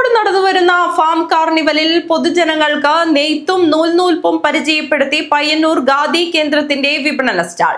കോഴിക്കോട് നടന്നു വരുന്ന ഫാം കാർണിവലിൽ പൊതുജനങ്ങൾക്ക് നെയ്ത്തും നൂൽനൂൽപ്പും പരിചയപ്പെടുത്തി പയ്യന്നൂർ ഗാദി കേന്ദ്രത്തിന്റെ വിപണന സ്റ്റാൾ.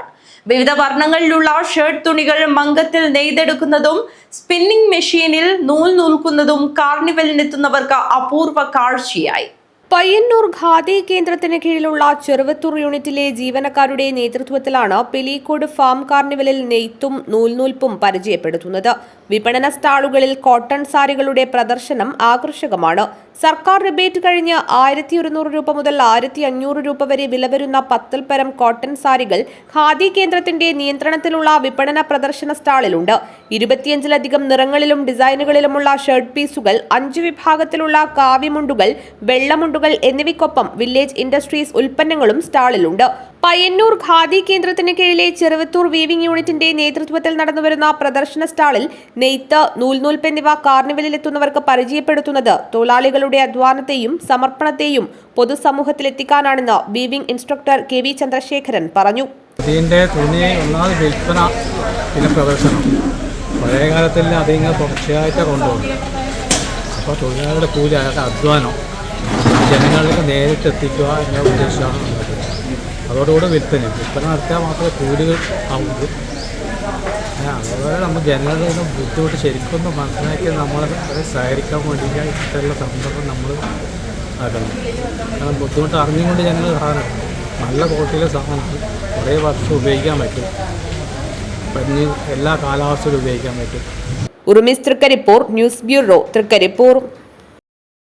വിവിധ വർണങ്ങളിലുള്ള ഷർട്ട് തുണികൾ മങ്കത്തിൽ നെയ്തെടുക്കുന്നതും സ്പിന്നിംഗ് മെഷീനിൽ നൂൽ നൂൽക്കുന്നതും കാർണിവലിനെത്തുന്നവർക്ക് അപൂർവ കാഴ്ചയായി. പയ്യന്നൂർ ഖാദി കേന്ദ്രത്തിന് കീഴിലുള്ള ചെറുവത്തൂർ യൂണിറ്റിലെ ജീവനക്കാരുടെ നേതൃത്വത്തിലാണ് പിലീക്കോട് ഫാം കാർണിവലിൽ നെയ്ത്തും നൂൽനൂൽപ്പും പരിചയപ്പെടുത്തുന്നത്. വിപണന സ്റ്റാളുകളിൽ കോട്ടൺ സാരികളുടെ പ്രദർശനം ആകർഷകമാണ്. സർക്കാർ റിബേറ്റ് കഴിഞ്ഞ് ആയിരത്തി ഒരുന്നൂറ് രൂപ മുതൽ ആയിരത്തി അഞ്ഞൂറ് രൂപ വരെ വില വരുന്ന പത്തിൽ പരം കോട്ടൺ സാരികൾ ഖാദി കേന്ദ്രത്തിന്റെ നിയന്ത്രണത്തിലുള്ള വിപണന പ്രദർശന സ്റ്റാളിലുണ്ട്. ഇരുപത്തിയഞ്ചിലധികം നിറങ്ങളിലും ഡിസൈനുകളിലുമുള്ള ഷർട്ട് പീസുകൾ അഞ്ച് വിഭാഗത്തിലുള്ള കാവ്യമുണ്ടുകൾ വെള്ളമുണ്ടുകൾ എന്നിവയ്ക്കൊപ്പം വില്ലേജ് ഇൻഡസ്ട്രീസ് ഉൽപ്പന്നങ്ങളും സ്റ്റാളിലുണ്ട്. പയ്യന്നൂർ ഖാദി കേന്ദ്രത്തിന് കീഴിലെ ചെറുവത്തൂർ വീവിംഗ് യൂണിറ്റിന്റെ നേതൃത്വത്തിൽ നടന്നുവരുന്ന പ്രദർശന സ്റ്റാളിൽ നെയ്ത്ത് നൂൽനൂൽപ്പ് എന്നിവ കാർണിവലിലെത്തുന്നവർക്ക് പരിചയപ്പെടുത്തുന്നത് തൊഴിലാളികളുടെ അധ്വാനത്തെയും സമർപ്പണത്തെയും പൊതുസമൂഹത്തിലെത്തിക്കാനാണെന്ന് weaving instructor K V Chandrasekharan പറഞ്ഞു. തുണി പ്രദർശനം. തൊഴിലാളികളുടെ കൂലി അധ്വാനം. ജനങ്ങളിലേക്ക് നേരിട്ട് എത്തിക്കുക എന്ന ഉദ്ദേശമാണ്. അതോടുകൂടി വിൽപ്പന. വിൽപ്പന നടത്തിയാൽ മാത്രമേ കൂലികൾ ആവുള്ളൂ. അതുപോലെ നമ്മൾ ജനങ്ങളുടെ നിന്ന് ബുദ്ധിമുട്ട് ശരിക്കും ഒന്ന് മനസ്സിലാക്കി നമ്മൾ അവരെ സഹകരിക്കാൻ വേണ്ടിയിട്ട് ഇത്തരമുള്ള സന്ദർഭം നമ്മൾ ആക്കണം കാരണം ബുദ്ധിമുട്ട് അറിഞ്ഞുകൊണ്ട് ജനങ്ങൾ സാധനം നല്ല ക്വാളിറ്റിയിലെ സാധനം കുറേ വർഷം ഉപയോഗിക്കാൻ പറ്റും. പഞ്ഞ് എല്ലാ കാലാവസ്ഥയിലും ഉപയോഗിക്കാൻ പറ്റും. ഉറുമിസ് തൃക്കരിപ്പൂർ ന്യൂസ് ബ്യൂറോ തൃക്കരിപ്പൂർ.